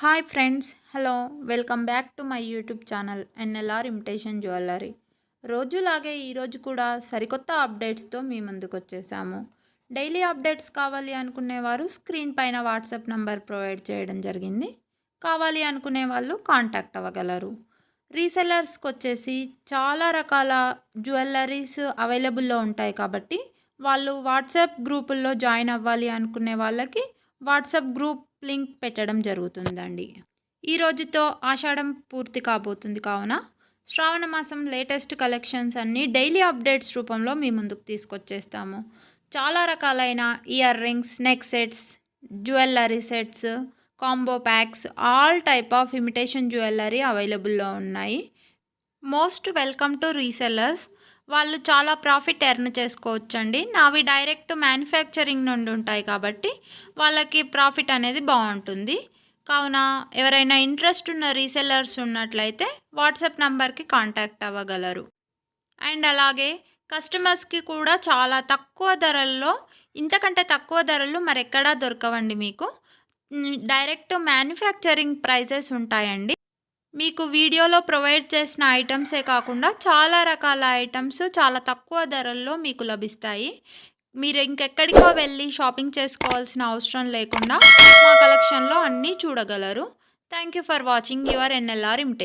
Hi friends hello welcome back to my YouTube channel NLR imitation jewellery రోజులాగే ఈరోజు కూడా సరికొత్త అప్డేట్స్తో మీ ముందుకు వచ్చేసాము. డైలీ అప్డేట్స్ కావాలి అనుకునేవారు స్క్రీన్ పైన వాట్సాప్ నంబర్ ప్రొవైడ్ చేయడం జరిగింది. కావాలి అనుకునే వాళ్ళు కాంటాక్ట్ అవ్వగలరు. రీసెల్లర్స్కి వచ్చేసి చాలా రకాల జ్యువెలరీస్ అవైలబుల్లో ఉంటాయి కాబట్టి వాళ్ళు వాట్సాప్ గ్రూపుల్లో జాయిన్ అవ్వాలి అనుకునే వాళ్ళకి వాట్సాప్ గ్రూప్ లింక్ పెట్టడం జరుగుతుందండి. ఈ రోజుతో ఆషాఢం పూర్తి కాబోతుంది కావున శ్రావణ మాసం లేటెస్ట్ కలెక్షన్స్ అన్నీ డైలీ అప్డేట్స్ రూపంలో మీ ముందుకు తీసుకొచ్చేస్తాము. చాలా రకాలైన ear rings neck sets jewellery sets combo packs all type of imitation jewellery అవైలబుల్లో ఉన్నాయి. Most welcome to resellers. వాళ్ళు చాలా ప్రాఫిట్ ఎర్న్ చేసుకోవచ్చండి. నావి డైరెక్ట్ మ్యానుఫ్యాక్చరింగ్ నుండి ఉంటాయి కాబట్టి వాళ్ళకి ప్రాఫిట్ అనేది బాగుంటుంది. కావున ఎవరైనా ఇంట్రెస్ట్ ఉన్న రీసెల్లర్స్ ఉన్నట్లయితే వాట్సాప్ నంబర్కి కాంటాక్ట్ అవ్వగలరు. అండ్ అలాగే కస్టమర్స్కి కూడా చాలా తక్కువ ధరల్లో ఇంతకంటే తక్కువ ధరలు మరెక్కడా దొరకవండి మీకు. డైరెక్ట్ మ్యానుఫ్యాక్చరింగ్ ప్రైజెస్ ఉంటాయండి. మీకు వీడియోలో ప్రొవైడ్ చేసిన ఐటమ్సే కాకుండా చాలా రకాల ఐటమ్స్ చాలా తక్కువ ధరల్లో మీకు లభిస్తాయి. మీరు ఇంకెక్కడికో వెళ్ళి షాపింగ్ చేసుకోవాల్సిన అవసరం లేకుండా మా కలెక్షన్లో అన్నీ చూడగలరు. Thank you for watching your NLR imitation